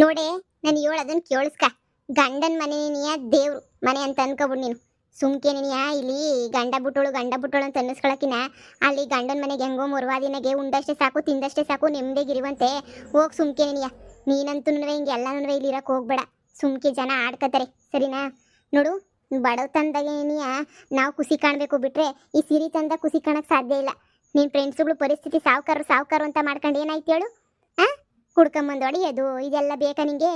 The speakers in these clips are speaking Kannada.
ನೋಡೆ, ನಾನು ಅದನ್ನು ಕೇಳಿಸ್ಕ. ಗಂಡನ ಮನೆ ನೀನಿಯ ದೇವ್ರು ಮನೆ ಅಂತ ಅನ್ಕೊಬಿಡು ನೀನು. ಸುಮ್ಕೆ ನೀನಿಯ ಇಲ್ಲಿ ಗಂಡ ಬುಟ್ಟೋಳು ಗಂಡ ಬುಟ್ಟೋಳು ಅಂತ ಅನ್ನಿಸ್ಕೊಳಕಿನ? ಅಲ್ಲಿ ಗಂಡನ ಮನೆಗೆ ಹೆಂಗೋ ಮುರ್ವಾದಿನಗೆ ಉಂಡಷ್ಟೇ ಸಾಕು, ತಿಂದಷ್ಟೇ ಸಾಕು ನೆಮ್ಮದಿಗಿರುವಂತೆ ಹೋಗ್ ಸುಮ್ಕೆ ನೀನಿಯ ನೀನಂತೂ ಹಿಂಗೆ ಎಲ್ಲನೂ ಇಲ್ಲಿ ಇರೋಕೆ ಹೋಗ್ಬೇಡ. ಸುಮ್ಕೆ ಜನ ಆಡ್ಕೋತಾರೆ. ಸರಿನಾ? ನೋಡು ಬಡತನದಾಗ ಏನಿಯ ನಾವು ಖುಷಿ ಕಾಣಬೇಕು ಬಿಟ್ರೆ ಈ ಸಿರಿ ತಂದ ಖುಷಿ ಕಾಣಕ್ಕೆ ಸಾಧ್ಯ ಇಲ್ಲ. ನಿನ್ನ ಫ್ರೆಂಡ್ಸ್ಗಳು ಪರಿಸ್ಥಿತಿ ಸಾವುಕಾರರು ಸಾವುಕಾರು ಅಂತ ಮಾಡ್ಕೊಂಡು ಏನಾಯ್ತು ಹೇಳು? ಕುಡ್ಕೊಂಬಂದು ಅದು ಇದೆಲ್ಲ ಬೇಕಾ ನಿಂಗೆ?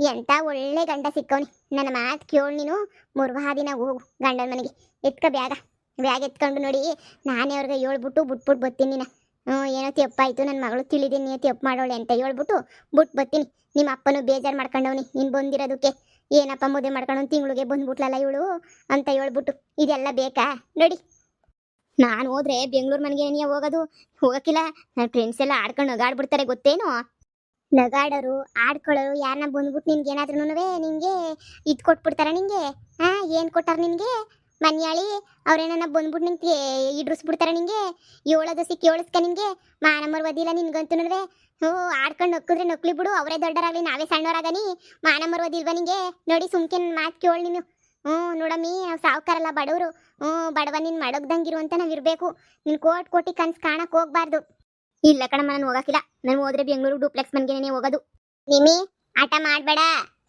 ಎಂತ ಒಳ್ಳೆ ಗಂಡ ಸಿಕ್ಕವನಿ. ನನ್ನ ಮಾತು ಕೇಳು ನೀನು. ಮುರ್ವಾ ದಿನ ಹೋಗು ಗಂಡನ ಮನೆಗೆ. ಎತ್ಕ ಬ್ಯಾಗ. ಬ್ಯಾಗ್ ಎತ್ಕೊಂಡು ನೋಡಿ. ನಾನೇ ಅವ್ರಿಗೆ ಹೇಳ್ಬಿಟ್ಟು ಬಿಟ್ಬಿಟ್ಟು ಬರ್ತೀನಿ ನೀನು. ಹ್ಞೂ ಏನೋ ತಪ್ಪಾಯಿತು. ನನ್ನ ಮಗಳು ತಿಳಿದೀನಿ ತೆಪ್ಪು ಮಾಡೋಳೆ ಅಂತ ಹೇಳ್ಬಿಟ್ಟು ಬಿಟ್ಟು ಬರ್ತೀನಿ. ನಿಮ್ಮ ಅಪ್ಪನು ಬೇಜಾರು ಮಾಡ್ಕೊಂಡವ್ನಿ. ನೀನು ಬಂದಿರೋದಕ್ಕೆ. ಏನಪ್ಪ ಮದುವೆ ಮಾಡ್ಕೊಂಡು ತಿಂಗಳಿಗೆ ಬಂದ್ಬಿಟ್ಲಲ್ಲ ಇವಳು ಅಂತ ಹೇಳ್ಬಿಟ್ಟು. ಇದೆಲ್ಲ ಬೇಕಾ? ನೋಡಿ. ನಾನು ಹೋದ್ರೆ ಬೆಂಗಳೂರು ಮನೆಗೆ ನೀ ಹೋಗೋದು? ಹೋಗೋಕ್ಕಿಲ್ಲ. ನನ್ನ ಫ್ರೆಂಡ್ಸ್ ಎಲ್ಲ ಆಡ್ಕೊಂಡು ಹೋಗಾಡ್ಬಿಡ್ತಾರೆ ಗೊತ್ತೇನು? ನಗಾಡೋರು, ಆಡ್ಕೊಳ್ಳೋರು, ಯಾರನ್ನ ಬಂದ್ಬಿಟ್ಟು ನಿನ್ಗೆ ಏನಾದ್ರೂ ನಿಮಗೆ ಇದು ಕೊಟ್ಬಿಡ್ತಾರ ನಿಂಗೆ? ಹಾ, ಏನು ಕೊಟ್ಟಾರ ನಿಮಗೆ ಮನ್ಯಾಳಿ ಅವ್ರೇನ ಬಂದ್ಬಿಟ್ಟು ನಿಂಗೆ ಇಡ್ರಿಸ್ಬಿಡ್ತಾರ ನಿಂಗೆ? ಏಳೋದು ಸಿಕ್ಕಿ ಏಳಿಸ್ಕ ನಿನ್ಗೆ ಮಾನಮ್ಮರ್ ಓದಿಲ್ಲ ನಿನ್ಗಂತೂ ಹ್ಞೂ, ಆಡ್ಕೊಂಡು ನಕ್ಕಿದ್ರೆ ನಕ್ಲಿ ಬಿಡು, ಅವರೇ ದೊಡ್ಡರಾಗ್ಲಿ, ನಾವೇ ಸಣ್ಣವರಾಗನಿ ನಂಬರ್ ಓದಿಲ್ವಾ ನಿಂಗೆ? ನೋಡಿ ಸುಮ್ಕೆ ಮಾತು ಕೇಳು ನೀನು. ಹ್ಞೂ, ನೋಡಮ್ಮಿ ನಾವು ಸಾವುಕಾರಲ್ಲ ಬಡವರು. ಹ್ಞೂ, ಬಡವ ನೀನು ಮಡಗ್ದಂಗಿರು ಅಂತ ನಾವು ಇರಬೇಕು ನೀನು ಕೋಟಿ ಕೋಟಿ ಕನ್ಸು ಕಾಣಕ್ಕೆ ಹೋಗ್ಬಾರ್ದು. ಇಲ್ಲ ಕಣಮ್ಮ, ನಾನು ಹೋಗಕ್ಕಿಲ್ಲ ನಾನು ಹೋದ್ರೆ ಬೆಂಗಳೂರು ಡೂಪ್ಲೆಕ್ಸ್ ಮನೆಗೆನೇ ಹೋಗೋದು. ನಿಮಿ ಆಟ ಮಾಡಬೇಡ.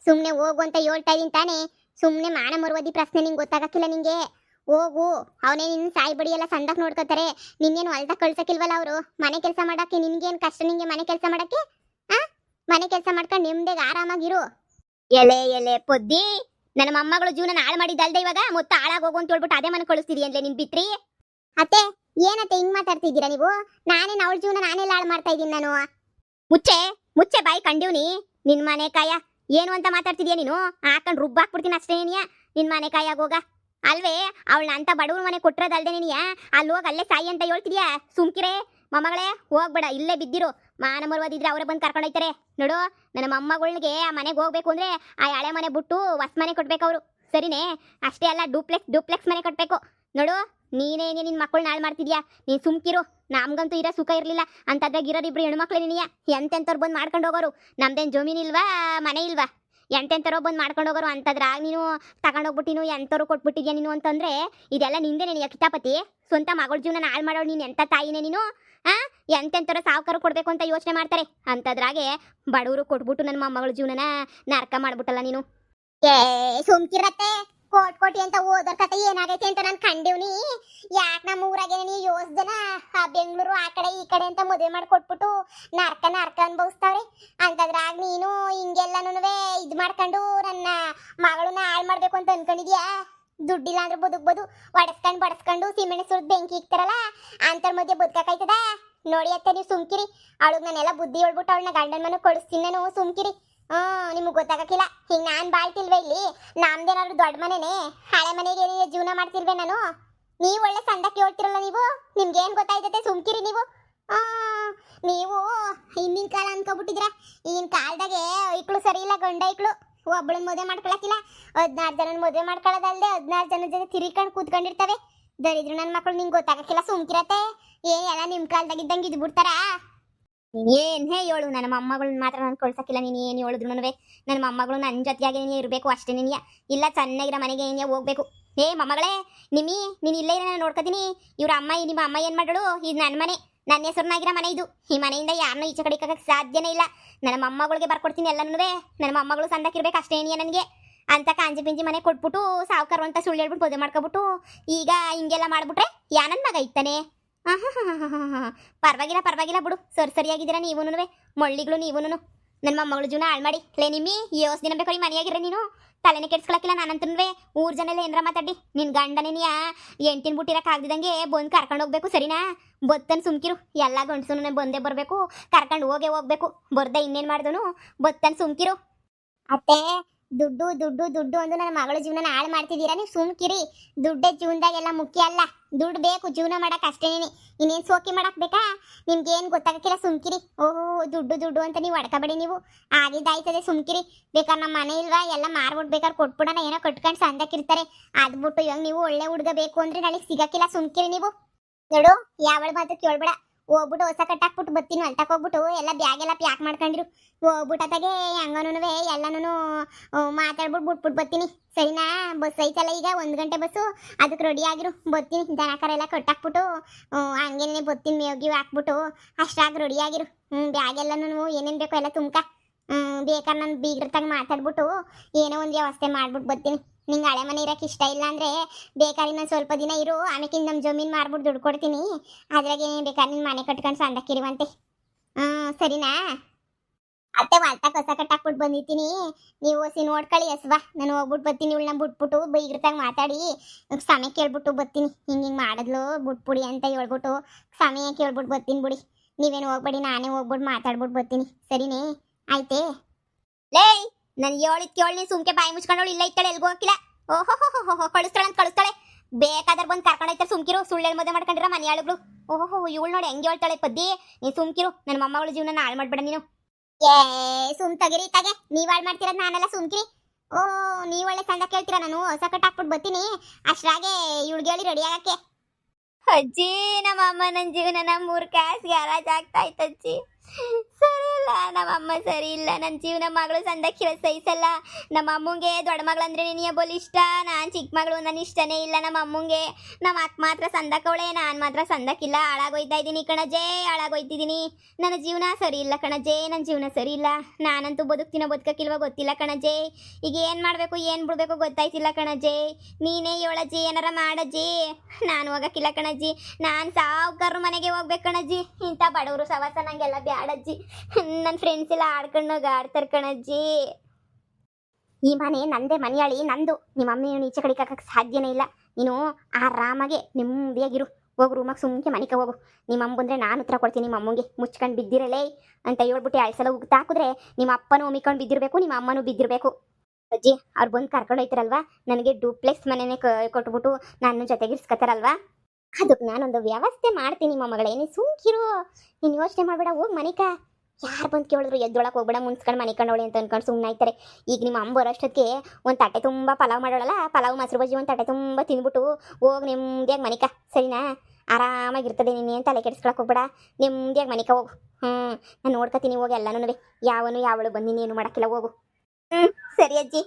ಸುಮ್ಮನೆ ಹೋಗು ಅಂತ ಹೇಳ್ತಾ ಇದೀನಿ ತಾನೇ. ಸುಮ್ಮನೆ ಮಾನ ಮರುವದಿ ಪ್ರಶ್ನೆ ನಿಂಗೆ ಗೊತ್ತಾಗಕ್ಕಿಲ್ಲ ನಿಂಗೆ. ಹೋಗು. ಅವನೇ ನಿನ್ನ ಸಾಯಿ ಎಲ್ಲ ಸಂದಕ್ಕೆ ನೋಡ್ಕೋತಾರೆ. ನಿನ್ನೇನು ಹೊಲ್ದಾಗ ಕಳ್ಸಕ್ಕಿಲ್ವಲ್ಲ ಅವರು? ಮನೆ ಕೆಲಸ ಮಾಡೋಕ್ಕೆ ನಿನ್ಗೇನು ಕಷ್ಟ ನಿಂಗೆ ಮನೆ ಕೆಲಸ ಮಾಡೋಕ್ಕೆ? ಆ? ಮನೆ ಕೆಲಸ ಮಾಡ್ಕೊಂಡು ನಿಮ್ದಾಗ ಆರಾಮಾಗಿರು. ಎಲೆ ಎಲೆ, ಪೊದ್ದಿ. ನನ್ನ ಮೊಮ್ಮಗಳು ಜೀವನ ಹಾಳು ಮಾಡಿದ್ದಲ್ದೆ ಇವಾಗ? ಮೊತ್ತ ಹಾಳಾಗೋಗು ಅಂತ ಹೇಳ್ಬಿಟ್ಟು ಅದೇ ಮನೆ ಕಳಿಸ್ತೀರಿ ಅಂದ್ರೆ ನಿನ್ ಬಿತ್ರಿ ಅತ್ತೆ, ಏನತ್ತೆ ಹಿಂಗ್ ಮಾತಾಡ್ತಿದ್ದೀರಾ ನೀವು? ನಾನೇನ ಅವಳ ಜೀವನ ನಾನೇ ಲಾಳ್ ಮಾಡ್ತಾ ಇದ್ದೀನಿ ನಾನು. ಮುಚ್ಚೆ ಮುಚ್ಚೆ ಬಾಯಿ ಕಂಡಿವ್ನಿ ನಿನ್ ಮನೆ ಕಾಯ. ಏನು ಅಂತ ಮಾತಾಡ್ತಿದ್ಯಾ ನೀನು? ಹಾಕೊಂಡ್ ರುಬ್ಬಾಕ್ಬಿಡ್ತೀನಿ ಅಷ್ಟೇ ನೀನಿಯ. ನಿನ್ ಮನೆ ಕಾಯಾಗ ಹೋಗ ಅಲ್ವೇ, ಅವಳನ್ನ ಅಂತ ಬಡವ್ರ ಮನೆ ಕೊಟ್ಟಿರೋದಲ್ದೆ ನೀನಿಯ? ಅಲ್ಲಿ ಹೋಗಿ ಅಲ್ಲೇ ಸಾಯಿ ಅಂತ ಹೇಳ್ತಿದ್ಯಾ? ಸುಮ್ಕಿರೆ. ಮೊಮ್ಮಗಳೇ, ಹೋಗ್ಬೇಡ, ಇಲ್ಲೇ ಬಿದ್ದಿರು. ಮಾನ ಮರುವಾದಿದ್ರೆ ಅವರೇ ಬಂದು ಕರ್ಕೊಂಡು ಹೋಯ್ತಾರೆ. ನೋಡು, ನನ್ನ ಮೊಮ್ಮಗಳಿಗೆ ಆ ಮನೆಗೆ ಹೋಗ್ಬೇಕು ಅಂದ್ರೆ ಆ ಹಳೆ ಮನೆ ಬಿಟ್ಟು ಹೊಸ ಮನೆ ಕೊಡ್ಬೇಕು ಅವರು. ಸರಿನೇ? ಅಷ್ಟೇ ಅಲ್ಲ, ಡೂಪ್ಲೆಕ್ಸ್ ಡೂಪ್ಲೆಕ್ಸ್ ಮನೆ ಕಟ್ಬೇಕು. ನೋಡು ನೀನೇನೇ ನಿನ್ನ ಮಕ್ಕಳು ನಾಳೆ ಮಾಡ್ತಿದ್ಯಾ? ನೀನು ಸುಮ್ಕಿರು. ನಮ್ಗಂತೂ ಇರೋ ಸುಖ ಇರಲಿಲ್ಲ. ಅಂತದ್ರಾಗ ಇರೋರಿಬ್ರು ಹೆಣ್ಮಕ್ಳು ನಿನಯ ಎಂತೆಂಥವ್ರು ಬಂದು ಮಾಡ್ಕೊಂಡು ಹೋಗೋರು? ನಮ್ದೇನು ಜಮೀನು ಇಲ್ವಾ, ಮನೆ ಇಲ್ವಾ? ಎಂತೆಂಥವ್ರು ಬಂದು ಮಾಡ್ಕೊಂಡು ಹೋಗೋರು? ಅಂತದ್ರಾಗ ನೀನು ತಗೊಂಡೋಗ್ಬಿಟ್ಟು ನೀನು ಎಂಥವ್ರು ಕೊಟ್ಬಿಟ್ಟಿದ್ಯಾ ನೀನು ಅಂತಂದ್ರೆ, ಇದೆಲ್ಲ ನಿಂದೆ ನೀನು ಕಿತಾಪತಿ? ಸ್ವಂತ ಮಗಳ ಜೀವನ ಹಾಳು ಮಾಡೋಳು ನೀನು ಎಂಥ ತಾಯಿನೇ ನೀನು? ಆ? ಎಂತೆಂಥರ ಸಾವುಕಾರ ಕೊಡಬೇಕು ಅಂತ ಯೋಚನೆ ಮಾಡ್ತಾರೆ. ಅಂತದ್ರಾಗೆ ಬಡವರು ಕೊಟ್ಬಿಟ್ಟು ನನ್ನ ಮೊಮ್ಮಗಳ ಜೀವನನ ನರಕ ಮಾಡ್ಬಿಟ್ಟಲ್ಲ ನೀನು. ಏ, ಸುಮ್ಕಿರತ್ತೆ. ಕೋಟ್ ಕೋಟಿ ಅಂತ ಓದೋರ್ ಕತೆ ಏನಾಗೈತೆ ಅಂತ ನಾನು ಕಂಡಿವ್ನಿ. ಯಾಕೆ ನಮ್ಮ ಊರಾಗೆ ನೀ ಯೋಸ್ದನ? ಆ ಬೆಂಗಳೂರು ಆ ಕಡೆ ಈ ಕಡೆ ಅಂತ ಮದುವೆ ಮಾಡಿ ಕೊಟ್ಬಿಟ್ಟು ನರ್ಕ ನರ್ಕ ಅನ್ಭವಿಸ್ತಾವ್ರಿ. ಅಂತದ್ರಾಗ ನೀನು ಹಿಂಗೆಲ್ಲನೂ ಇದು ಮಾಡ್ಕೊಂಡು ನನ್ನ ಮಗಳನ್ನ ಹಾಳು ಮಾಡಬೇಕು ಅಂತ ಅನ್ಕೊಂಡಿದ್ಯಾ? ದುಡ್ಡಿಲ್ಲ ಅಂದ್ರೆ ಬದುಕ್ಬೋದು. ಒಡಸ್ಕೊಂಡು ಬಡಸ್ಕೊಂಡು ಸಿಮೆಂಟ್ ಸುರಿದು ಬೆಂಕಿ ಇಕ್ತಾರಲ್ಲ, ಅಂತರ್ ಮಧ್ಯೆ ಬದುಕಾಯ್ತದ ನೋಡಿ ಅತ್ತ, ನೀವು ಸುಮ್ಕಿರಿ. ಅವಳಿಗೆ ನಾನೆಲ್ಲ ಬುದ್ಧಿ ಹೇಳ್ಬಿಟ್ಟು ಅವಳನ್ನ ಗಂಡನ ಮನೆ ಕೊಡಿಸ್ತೀನಿ ನಾನು. ಸುಮ್ಕಿರಿ. ಹ್ಮ್, ನಿಮಗೆ ಗೊತ್ತಾಗಕ್ಕಿಲ್ಲ. ಹಿಂಗ್ ನಾನು ಬಾಳ್ತಿಲ್ವೇ ಇಲ್ಲಿ? ನಮ್ದೇನಾದ್ರು ದೊಡ್ಡ ಮನೆನೇ? ಹಳೆ ಮನೆಗೆ ಜೀವನ ಮಾಡ್ತಿಲ್ವೇ ನಾನು? ನೀವು ಒಳ್ಳೆ ಸಂದಕ್ಕೆ ಹೇಳ್ತಿರಲ್ಲ ನೀವು? ನಿಮ್ಗೇನು ಗೊತ್ತಾಯ್ತದೆ ಸುಮ್ಕಿರಿ ನೀವು. ನೀವು ಹಿಂದಿನ ಕಾಲ ಅನ್ಕೊಬಿಟ್ಟಿದ್ರ ಈಗಿನ ಕಾಲದಾಗೆ ಐಕ್ಳು ಸರಿ ಇಲ್ಲ, ಗಂಡ ಐಕ್ಳು ಒಬ್ಬಳನ್ನ ಮದುವೆ ಮಾಡ್ಕೊಳಕಿಲ್ಲ ಹದಿನಾರು ಜನನ ಮದುವೆ ಮಾಡ್ಕೊಳ್ಳೋದಲ್ಲದೆ ಹದಿನಾರು ಜನ ಜನ ತಿರ್ಕೊಂಡು ಕೂತ್ಕೊಂಡಿರ್ತವೆ. ದರಿದ್ರ ನನ್ನ ಮಕ್ಕಳು ನಿಂಗೆ ಗೊತ್ತಾಗಕ್ಕಿಲ್ಲ, ಸುಮ್ಕಿರತ್ತೆ. ಏ, ಎಲ್ಲ ನಿಮ್ ಕಾಲದಾಗಿದ್ದಂಗೆ ಇದು ಏನ್ ಹೇ ಹೇಳು ನನ್ನ ಮೊಮ್ಮಗಳನ್ನ ಮಾತ್ರ ನಾನು ಕಳ್ಸಕ್ಕಿಲ್ಲ. ನೀನು ಏನು ಹೇಳಿದ್ರು ನನ್ನ ಮೊಮ್ಮಗಳು ನನ್ನ ಜೊತೆಯಾಗಿ ನೀನು ಇರಬೇಕು, ಅಷ್ಟೇ ನಿನಗೆ ಇಲ್ಲ ಚೆನ್ನಾಗಿರೋ ಮನೆಗೆ ಏನೇ ಹೋಗ್ಬೇಕು. ಏ ಮೊಮ್ಮಗಳೇ ನಿಮ್ಮಿ ನೀನು ಇಲ್ಲೇ ನಾನು ನೋಡ್ಕೋತೀನಿ. ಇವ್ರ ಅಮ್ಮ ನಿಮ್ಮ ಅಮ್ಮ ಏನು ಮಾಡಳು ಇದು ನನ್ನ ಮನೆ ನನ್ನ ಹೆಸರಿನಾಗಿರೋ ಮನೆ ಇದು. ಈ ಮನೆಯಿಂದ ಯಾರನ್ನೂ ಈಚೆ ಕಡೆ ಇಕ್ಕಕ್ಕೆ ಸಾಧ್ಯನೇ ಇಲ್ಲ. ನನ್ನ ಮೊಮ್ಮಗಳಿಗೆ ಬರ್ಕೊಡ್ತೀನಿ ಎಲ್ಲನೂ ನನ್ನ ಮೊಮ್ಮಗಳು ಸಂದಕ್ಕಿರ್ಬೇಕು, ಅಷ್ಟೇ ನೀ ನನಗೆ. ಅಂತ ಕಾಂಜಿ ಪಿಂಜಿ ಮನೆ ಕೊಟ್ಬಿಟ್ಟು ಸಾವುಕಾರ ಅಂತ ಸುಳ್ಳು ಹೇಳ್ಬಿಟ್ಟು ಮದುವೆ ಮಾಡ್ಕೊಬಿಟ್ಟು, ಈಗ ಹಿಂಗೆಲ್ಲ ಮಾಡ್ಬಿಟ್ರೆ ಯಾ ನನ್ನ ಮಗ ಇತ್ತಾನೆ? ಪರವಾಗಿಲ್ಲ ಪರವಾಗಿಲ್ಲ ಬಿಡು. ಸರಿ, ಸರಿಯಾಗಿದ್ದೀರಾ ನೀವೂನು ಮೊಳ್ಳಿಗಳು ನೀವೂನು ನನ್ನ ಮೊಮ್ಮಗಳು ಜೀವನ ಹಾಳು ಮಾಡಿ. ಲೇ ನಿಮ್ಮಿ ಯೋಸ್ ದಿನ ಬೇಕಾಗಿ ಮನೆಯಾಗಿರ ನೀನು. ತಲೆನೇ ಕೆಡ್ಸ್ಕೊಳಕಿಲ್ಲ ನಾನಂತನ್ವೇ. ಊರ್ ಜನ ಎಲ್ಲ ಏನಾರ ಮಾತಾಡಿ. ನಿನ್ ಗಂಡನೇ ನೀ ಎಂಟಿನ ಬುಟ್ಟಿರಕ್ ಆಗ್ದಿದಂಗೆ ಬಂದು ಕರ್ಕೊಂಡು ಹೋಗ್ಬೇಕು, ಸರಿನಾ? ಬತ್ತನ್ ಸುಮ್ಕಿರು. ಎಲ್ಲ ಗಂಡಸು ಬಂದೇ ಬರಬೇಕು. ಕರ್ಕೊಂಡು ಹೋಗೇ ಹೋಗ್ಬೇಕು. ಬರ್ದೆ ಇನ್ನೇನು ಮಾಡ್ದನು? ಬತ್ತನ್ ಸುಮ್ಕಿರು. ಅತ್ತೆ ದುಡ್ಡು ದುಡ್ಡು ದುಡ್ಡು ಅಂದ್ರೆ ನನ್ನ ಮಗಳ ಜೀವನ ಹಾಳು ಮಾಡ್ತಿದ್ದೀರಾ? ನೀವು ಸುಮ್ಕಿರಿ ದುಡ್ಡೇ ಜೀವನದಾಗೆಲ್ಲ ಮುಖ್ಯ ಅಲ್ಲ. ದುಡ್ಡು ಬೇಕು, ಜೀವನ ಮಾಡಕ್ ಅಷ್ಟೇನೆ ಇನ್ನೇನು ಸೋಕಿ ಮಾಡಕ್ ಬೇಕಾ? ನಿಮ್ಗೆ ಏನು ಗೊತ್ತಾಗಕ್ಕಿಲ್ಲ ಸುಮ್ಕಿರಿ ಓಹೋ, ದುಡ್ಡು ದುಡ್ಡು ಅಂತ ನೀವು ಒಡ್ಕಬೇಡಿ ನೀವು. ಆಗಿದ್ದಾಯ್ತದೆ ಸುಮ್ಕಿರಿ ಬೇಕಾದ್ರೆ ನಮ್ಮ ಮನೆ ಇಲ್ವಾ? ಎಲ್ಲ ಮಾರ್ಬಿಟ್ಟು ಬೇಕಾದ್ರೆ ಕೊಟ್ಬಿಡೋಣ. ಏನೋ ಕಟ್ಕೊಂಡು ಸಂದಕ್ಕಿರ್ತಾರೆ. ಅದ್ಬಿಟ್ಟು ಇವಾಗ ನೀವು ಒಳ್ಳೆ ಹುಡುಗ ಬೇಕು ಅಂದ್ರೆ ನಾಳೆ ಸಿಗಕ್ಕಿಲ್ಲ ಸುಮ್ಕಿರಿ ನೀವು. ನೋಡು, ಯಾವಳ ಮಾತು ಕೇಳ್ಬೇಡ. ಹೋಗ್ಬಿಟ್ಟು ಹೊಸ ಕಟ್ಟಾಕ್ಬಿಟ್ಟು ಬತ್ತೀನಿ ಹೊಲ್ಟಕ್ ಹೋಗ್ಬಿಟ್ಟು ಎಲ್ಲ ಬ್ಯಾಗ್ ಎಲ್ಲ ಪ್ಯಾಕ್ ಮಾಡ್ಕೊಂಡಿರು. ಹೋಗ್ಬಿಟ್ಟತಾಗೆ ಹೆಂಗನೂ ಎಲ್ಲನೂ ಮಾತಾಡ್ಬಿಟ್ಟು ಬಿಟ್ಬಿಟ್ಟು ಬತ್ತೀನಿ ಸರಿನಾ? ಬಸ್ ಐತಲ್ಲ ಈಗ, ಒಂದು ಗಂಟೆ ಬಸ್ಸು. ಅದಕ್ಕೆ ರೆಡಿ ಆಗಿರು ಬತ್ತೀನಿ ದನ ಕರ ಎಲ್ಲ ಕಟ್ಟಾಕ್ಬಿಟ್ಟು ಹಂಗೇನೆ ಬತ್ತೀನಿ ಮೇವ್ಗಿ ಹಾಕ್ಬಿಟ್ಟು. ಅಷ್ಟಾಗಿ ರೆಡಿ ಆಗಿರು. ಹ್ಞೂ ಬ್ಯಾಗ್ ಎಲ್ಲನೂ ಏನೇನು ಬೇಕೋ ಎಲ್ಲ ತುಂಬ್ಕ. ಬೇಕಾದ್ರೆ ನಾನು ಬೀಗ್ರತಾಗ ಮಾತಾಡ್ಬಿಟ್ಟು ಏನೋ ಒಂದು ವ್ಯವಸ್ಥೆ ಮಾಡ್ಬಿಟ್ಟು ಬರ್ತೀನಿ. ನಿಂಗೆ ಹಳೆ ಮನೆ ಇರಕ್ಕೆ ಇಷ್ಟ ಇಲ್ಲ ಅಂದರೆ ಬೇಕಾದ್ರೆ ನಾನು ಸ್ವಲ್ಪ ದಿನ ಇರು. ಆಮೇಲೆ ನಮ್ಮ ಜಮೀನು ಮಾರ್ಬಿಟ್ಟು ದುಡ್ಡು ಕೊಡ್ತೀನಿ. ಅದ್ರಾಗ ಬೇಕಾದ್ರೆ ನಿನ್ನ ಮನೆ ಕಟ್ಕೊಂಡು ಸಂದಕ್ಕಿರುವಂತೆ. ಹ್ಞೂ ಸರಿನಾ? ಅತ್ತೆ ವಾಲ್ತಾ ಹೊಸ ಕಟ್ಟಾಕ್ಬಿಟ್ಟು ಬಂದಿದ್ದೀನಿ ನೀವು ಹೊಸಿ ನೋಡ್ಕೊಳ್ಳಿ ಎಸ್ವಾ ನಾನು ಹೋಗ್ಬಿಟ್ಟು ಬರ್ತೀನಿ ಇವಳನ್ನ ಬಿಟ್ಬಿಟ್ಟು ಬೈಗಿರ್ತಾಗ ಮಾತಾಡಿ. ಸಮಯ ಕೇಳ್ಬಿಟ್ಟು ಬರ್ತೀನಿ. ಹಿಂಗೆ ಹಿಂಗೆ ಮಾಡಿದ್ಲು ಬಿಟ್ಬಿಡಿ ಅಂತ ಹೇಳ್ಬಿಟ್ಟು ಸಮಯ ಕೇಳ್ಬಿಟ್ಟು ಬರ್ತೀನಿ ಬಿಡಿ. ನೀವೇನು ಹೋಗ್ಬೇಡಿ, ನಾನೇ ಹೋಗ್ಬಿಟ್ಟು ಮಾತಾಡ್ಬಿಟ್ಟು ಬರ್ತೀನಿ. ಸರಿನೇ? ಆಯ್ತೇ? ಲೇ ನಾನು ಹೇಳಿದ್ ಕೇಳಿ ಸುಮ್ಕೆ ಬಾಯಿ ಮುಚ್ಕೊಂಡವಳು ಇಲ್ಲ ಇತ್ತಾಳೆ, ಎಲ್ಗೂ ಹೋಗಿಲ್ಲ ಓಹೋ ಕಳಿಸ್ತಾಳೆ ಅಂತ ಕಳಿಸ್ತಾಳೆ. ಬೇಕಾದ್ರೆ ಬಂದು ಕರ್ಕೊಂಡು ಹೋಯ್ತಾರೆ ಸುಮ್ಕಿರು. ಸುಳ್ಳೆ ಮದುವೆ ಮಾಡ್ಕೊಂಡಿರೋ ಮನೆಯಾಳುಗಳು. ಓಹೋ ಇವಳು ನೋಡಿ ಹೆಂಗೆ ಹೇಳ್ತಾಳೆ ಪದ್ದಿ. ನೀ ಸುಮ್ಕಿರು ನನ್ನ ಮೊಮ್ಮಗಳ ಜೀವನ ಹಾಳು ಮಾಡ್ಬೇಡ ನೀನು. ಏ, ಸುಮ್ ತಗಿರಿ ತಗೆ. ನೀವ್ ಹಾಳು ಮಾಡ್ತಿರೋದು ನಾನೆಲ್ಲ ಸುಮ್ಕಿರಿ. ಓ ನೀ ಒಳ್ಳೆ ಸಂದ ಕೇಳ್ತೀರಾ ನಾನು? ಹೊಸ ಕಟ್ ಹಾಕ್ಬಿಟ್ಟು ಬರ್ತೀನಿ. ಅಷ್ಟ್ರಾಗೆ ಇವಳಿಗೆ ಹೇಳಿ ರೆಡಿ ಆಗಕ್ಕೆ. ಅಜ್ಜಿ ನಮ್ಮ ಅಮ್ಮ ನನ್ನ ಜೀವನ ಮೂರು ಕ್ಯಾಸ್ಗೆ ಹರಾಜ್ ಆಗ್ತಾ ಇತ್ತು ಅಜ್ಜಿ ಸರಿ ಇಲ್ಲ ನಮ್ಮ ಅಮ್ಮ ಸರಿ ಇಲ್ಲ ನನ್ನ ಜೀವನ ಮಗಳು ಸಂದಕ್ಕಿರೋ ಸಹಿಸಲ್ಲ. ನಮ್ಮ ಅಮ್ಮಂಗೆ ದೊಡ್ಡ ಮಗಳಂದ್ರೆ ಬೋಲ್ ಇಷ್ಟ, ನಾನು ಚಿಕ್ಕ ಮಗಳು ನನ್ನ ಇಷ್ಟನೇ ಇಲ್ಲ ನಮ್ಮ ಅಮ್ಮಂಗೆ. ನಮ್ಮ ಅಕ್ಕ ಮಾತ್ರ ಸಂದಕ್ಕವಳೆ, ನಾನು ಮಾತ್ರ ಸಂದಕ್ಕಿಲ್ಲ. ಹಾಳಾಗೋಯ್ತಾ ಇದ್ದೀನಿ ಕಣಜೇ ಹಾಳಾಗೋಯ್ತಿದ್ದೀನಿ ನನ್ನ ಜೀವನ ಸರಿ ಇಲ್ಲ ಕಣಜೇ ನನ್ನ ಜೀವನ ಸರಿ ಇಲ್ಲ. ನಾನಂತೂ ಬದುಕ್ತಿನ ಬದುಕಕ್ಕಿಲ್ವ ಗೊತ್ತಿಲ್ಲ ಕಣಜೇ. ಈಗ ಏನು ಮಾಡಬೇಕು, ಏನು ಬಿಡಬೇಕು ಗೊತ್ತಾಯ್ತಿಲ್ಲ ಕಣಜೇ. ನೀನೇ ಏಳಜ್ಜಿ ಏನಾರ ಮಾಡಜ್ಜಿ. ನಾನು ಹೋಗಕ್ಕಿಲ್ಲ ಕಣಜ್ಜಿ. ನಾನು ಸಾವುಕಾರರು ಮನೆಗೆ ಹೋಗ್ಬೇಕು ಕಣಜ್ಜಿ. ಇಂಥ ಬಡವರು ಸವಾಸ ನಂಗೆಲ್ಲ ಬ್ಯಾಡಜ್ಜಿ. ನನ್ನ ಫ್ರೆಂಡ್ಸ್ ಎಲ್ಲ ಆಡ್ಕೊಂಡೋಗ ಆಡ್ತಾರೆ ಕಣಜ್ಜಿ. ಈ ಮನೆ ನಂದೇ ಮನೆಯಾಳಿ, ನಂದು. ನಿಮ್ಮ ಮಮ್ಮಿ ಈಚೆ ಕಡೆ ಕಾಕಕ್ಕೆ ಸಾಧ್ಯನೇ ಇಲ್ಲ. ನೀನು ಆರಾಮಾಗೆ ನೆಮ್ಮದಿಯಾಗಿರು. ಹೋಗು ರೂಮಾಗ ಸುಮ್ಕೆ ಮನೆಗೆ ಹೋಗು. ನಿಮ್ಮ ಅಮ್ಮ ಬಂದರೆ ನಾನು ಉತ್ತರ ಕೊಡ್ತೀನಿ ನಿಮ್ಮ ಅಮ್ಮಂಗೆ. ಮುಚ್ಕೊಂಡು ಬಿದ್ದಿರಲೇ ಅಂತ ಹೇಳ್ಬಿಟ್ಟು ಎರಡು ಸಲ ಉಗ್ತಾ ನಿಮ್ಮ ಅಪ್ಪನೂ ಒಮ್ಮಿಕೊಂಡು ಬಿದ್ದಿರಬೇಕು, ನಿಮ್ಮ ಅಮ್ಮನೂ ಬಿದ್ದಿರಬೇಕು. ಅಜ್ಜಿ, ಅವ್ರು ಬಂದು ಕರ್ಕೊಂಡು ಹೋಯ್ತಾರಲ್ವಾ? ನನಗೆ ಡೂಪ್ಲೆಕ್ಸ್ ಮನೆನೇ ಕೊಟ್ಬಿಟ್ಟು ನನ್ನ ಜೊತೆಗಿರ್ಸ್ಕೊತಾರಲ್ವಾ ಅದಕ್ಕೆ ನಾನೊಂದು ವ್ಯವಸ್ಥೆ ಮಾಡ್ತೀನಿ ಮೊಮ್ಮಗಳೇ ನೀನು ಸುಮ್ಕಿರು. ನೀನು ಯೋಚನೆ ಮಾಡಬೇಡ, ಹೋಗಿ ಮನಿಕ ಯಾರು ಬಂದು ಕೇಳಿದ್ರು ಎದ್ದೊಳಕ್ಕೆ ಹೋಗ್ಬೇಡ, ಮುನ್ಸ್ಕೊಂಡು ಮನೆ ಕಂಡವಳಿ ಅಂತ ಅನ್ಕೊಂಡು ಸುಮ್ಮನೆ ಆಯ್ತಾರೆ. ಈಗ ನಿಮ್ಮ ಅಮ್ಮ ಬರೋಷ್ಟೊತ್ತಿಗೆ ಒಂದು ತಟ್ಟೆ ತುಂಬ ಪಲಾವ್ ಮಾಡೋಳಲ್ಲ, ಪಲಾವ್ ಮೊಸರು ಬಜ್ಜಿ ಒಂದು ತಟ್ಟೆ ತುಂಬ ತಿಂದ್ಬಿಟ್ಟು ಹೋಗಿ ನೆಮ್ಮದಿಯಾಗಿ ಮನಿಕ. ಸರಿನಾ? ಆರಾಮಾಗಿರ್ತದೆ ನೀನು ತಲೆ ಕೆಡಿಸ್ಕೊಳಕ್ಕೆ ಹೋಗ್ಬೇಡ ನೆಮ್ಮದಿಯಾಗಿ ಮನಿಕ ಹೋಗು. ಹ್ಞೂ ನಾನು ನೋಡ್ಕೊತೀನಿ, ಹೋಗಿ ಎಲ್ಲನೂ ಯಾವನು ಯಾವಳು ಬಂದಿನಿ ಏನು ಮಾಡೋಕ್ಕಿಲ್ಲ, ಹೋಗು. ಹ್ಞೂ ಸರಿ ಅಜ್ಜಿ.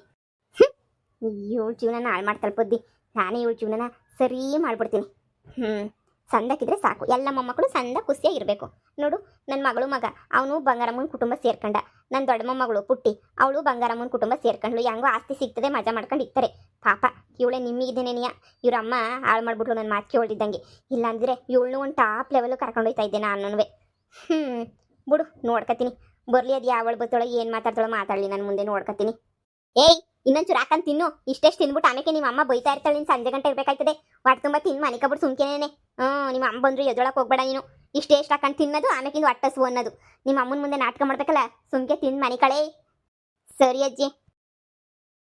ಇವಳು ಜೀವನ ಹಾಳು ಮಾಡ್ತಲ್ಪದ್ದಿ. ನಾನೇ ಇವಳು ಜೀವನನ ಸರಿ ಮಾಡಿಬಿಡ್ತೀನಿ. ಹ್ಞೂ ಸಂದಕ್ಕಿದ್ರೆ ಸಾಕು. ಎಲ್ಲ ಮೊಮ್ಮಕ್ಕಳು ಸಂದ ಖುಷಿಯಾಗಿರಬೇಕು ನೋಡು ನನ್ನ ಮಗಳು ಮಗ, ಅವನು ಬಂಗಾರಮ್ಮನ ಕುಟುಂಬ ಸೇರ್ಕೊಂಡ. ನನ್ನ ದೊಡ್ಡ ಮೊಮ್ಮಗಳು ಪುಟ್ಟಿ, ಅವಳು ಬಂಗಾರಮ್ಮನ ಕುಟುಂಬ ಸೇರ್ಕೊಂಡ್ಳು. ಹೆಂಗೋ ಆಸ್ತಿ ಸಿಗ್ತದೆ, ಮಜಾ ಮಾಡ್ಕೊಂಡು ಇರ್ತಾರೆ. ಪಾಪ, ಇವಳೆ ನಿಮ್ಮಿದ್ದೇನೇನೆಯ ಇವ್ರ ಅಮ್ಮ ಹಾಳು ಮಾಡ್ಬಿಟ್ಲು ನನ್ನ ಮಾತು ಕೇಳಿದ್ದಂಗೆ ಇಲ್ಲಾಂದ್ರೆ ಇವಳನ್ನು ಒಂದು ಟಾಪ್ ಲೆವೆಲ್ ಕರ್ಕೊಂಡು ಹೋಯ್ತಾ ಇದ್ದೆ ನಾನು ಹ್ಞೂ ಬಿಡು ನೋಡ್ಕತೀನಿ ಬರಲಿ ಅದು, ಯಾವಳು ಬತ್ತೋಳ, ಏನು ಮಾತಾಡ್ತಾಳೋ ಮಾತಾಡಲಿ, ನಾನು ಮುಂದೆ ನೋಡ್ಕತೀನಿ ಏಯ್ ಇನ್ನೊಂಚೂರು ಹಾಕಂತ ತಿನ್ನು? ಇಷ್ಟೆಷ್ಟು ತಿನ್ಬಿಟ್ಟು ಆಮೇಲೆ ನಿಮ್ಮ ಅಮ್ಮ ಬೈತಾ ಇರ್ತಾಳೆ, ನೀನು ಸಂಜೆ ಗಂಟೆ ಇರಬೇಕಾಯ್ತದೆ. ಹೊಟ್ಟೆ ತುಂಬ ತಿನ್ನು ಮನೆ ಕಬಿಟ್ಟು ಸುಮ್ಕೇನೆ ಹ್ಞೂ, ನಿಮ್ಮ ಅಮ್ಮ ಬಂದರು ಎದೊಳಕ್ಕೆ ಹೋಗ್ಬೇಡ ನೀನು. ಇಷ್ಟೇ ಎಷ್ಟು ಹಾಕೊಂಡು ತಿನ್ನೋದು ಆಮೇಕಿಂದು ಹೊಟ್ಟಸು ಅನ್ನೋದು. ನಿಮ್ಮ ಅಮ್ಮನ ಮುಂದೆ ನಾಟಕ ಮಾಡ್ಬೇಕಲ್ಲ, ಸುಮ್ಕೆ ತಿಂದು ಮನೆ ಕಳೆ ಸರಿ ಅಜ್ಜಿ.